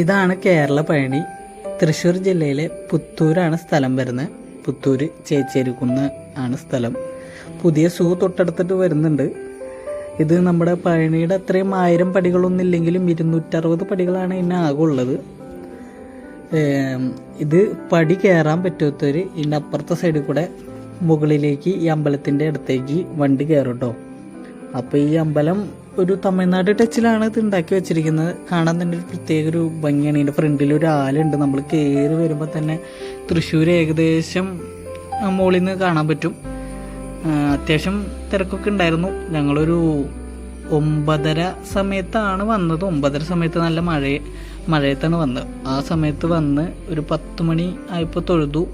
ഇതാണ് കേരള പഴനി. തൃശ്ശൂർ ജില്ലയിലെ പുത്തൂരാണ് സ്ഥലം വരുന്നത്. പുത്തൂര് ചേച്ചേരിക്കുന്ന് ആണ് സ്ഥലം. പുതിയ സൂ തൊട്ടടുത്തിട്ട് വരുന്നുണ്ട്. ഇത് നമ്മുടെ പഴനിയുടെ അത്രയും ആയിരം പടികളൊന്നും ഇല്ലെങ്കിലും ഇരുന്നൂറ്ററുപത് പടികളാണ് ഇതിന് ആകെ ഉള്ളത്. ഇത് പടി കയറാൻ പറ്റാത്തവർ ഇതിന്റെ അപ്പുറത്തെ സൈഡിൽ കൂടെ മുകളിലേക്ക് ഈ അമ്പലത്തിന്റെ അടുത്തേക്ക് വണ്ടി കയറും കേട്ടോ അപ്പോൾ ഈ അമ്പലം ഒരു തമിഴ്നാട് ടച്ചിലാണ് ഇത് ഉണ്ടാക്കി വെച്ചിരിക്കുന്നത്. കാണാൻ തന്നെ ഒരു പ്രത്യേക ഒരു ഭംഗിയാണ്. ഇതിന്റെ ഫ്രണ്ടിൽ ഒരു ആലുണ്ട്. നമ്മൾ കയറി വരുമ്പോൾ തന്നെ തൃശ്ശൂർ ഏകദേശം മുകളിൽ നിന്ന് കാണാൻ പറ്റും. അത്യാവശ്യം തിരക്കൊക്കെ ഉണ്ടായിരുന്നു. ഞങ്ങളൊരു ഒമ്പതര സമയത്താണ് വന്നത്. ഒമ്പതര സമയത്ത് നല്ല മഴ മഴയത്താണ് വന്നത്. ആ സമയത്ത് വന്ന് ഒരു പത്ത് മണി ആയപ്പോൾ തൊഴുതു.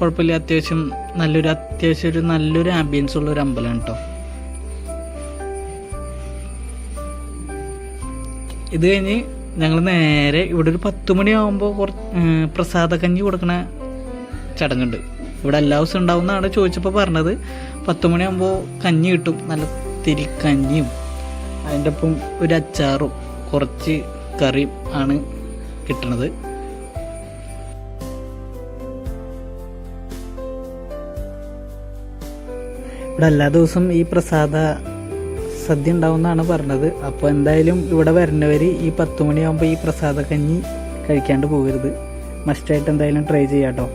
കുഴപ്പമില്ല. അത്യാവശ്യം നല്ലൊരു അത്യാവശ്യം ഒരു നല്ലൊരു ആംബിയൻസ് ഉള്ള ഒരു അമ്പലമാണ് കേട്ടോ ഇത് കഴിഞ്ഞ് ഞങ്ങൾ നേരെ ഇവിടെ ഒരു പത്ത് മണിയാകുമ്പോൾ കുറച്ച് പ്രസാദ കഞ്ഞി കൊടുക്കണ ചടങ്ങുണ്ട്. ഇവിടെ എല്ലാ ദിവസവും ഉണ്ടാവുന്നതാണ് ചോദിച്ചപ്പോൾ പറഞ്ഞത്. പത്ത് മണിയാകുമ്പോൾ കഞ്ഞി കിട്ടും. നല്ല തിരിക്കഞ്ഞിയും അതിന്റെ ഒപ്പം ഒരു അച്ചാറും കുറച്ച് കറിയും ആണ് കിട്ടണത്. ഇവിടെ എല്ലാ ദിവസവും ഈ പ്രസാദ സദ്യ ഉണ്ടാവുമെന്നാണ് പറഞ്ഞത്. അപ്പോൾ എന്തായാലും ഇവിടെ വരുന്നവർ ഈ പത്ത് മണിയാകുമ്പോൾ ഈ പ്രസാദ കഞ്ഞി കഴിക്കാണ്ട് പോകരുത്. മസ്റ്റായിട്ട് എന്തായാലും ട്രൈ ചെയ്യാട്ടോ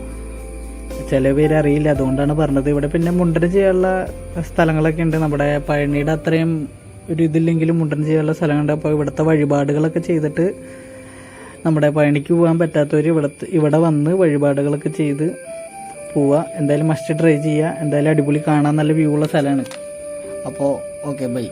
ചില പേര് അറിയില്ല അതുകൊണ്ടാണ് പറഞ്ഞത്. ഇവിടെ പിന്നെ മുണ്ടന ചെയ്യാനുള്ള സ്ഥലങ്ങളൊക്കെ ഉണ്ട്. നമ്മുടെ പഴനിയുടെ അത്രയും ഒരു ഇതില്ലെങ്കിലും മുണ്ടന ചെയ്യാനുള്ള സ്ഥലങ്ങളുണ്ട്. അപ്പോൾ ഇവിടുത്തെ വഴിപാടുകളൊക്കെ ചെയ്തിട്ട് നമ്മുടെ പഴനിക്ക് പോകാൻ പറ്റാത്തവർ ഇവിടെ ഇവിടെ വന്ന് വഴിപാടുകളൊക്കെ ചെയ്ത് പോവുക എന്തായാലും മസ്റ്റ് ട്രൈ ചെയ്യുക എന്തായാലും അടിപൊളി കാണാൻ നല്ല വ്യൂ ഉള്ള സ്ഥലമാണ്. അപ്പോൾ ഓക്കെ ബൈ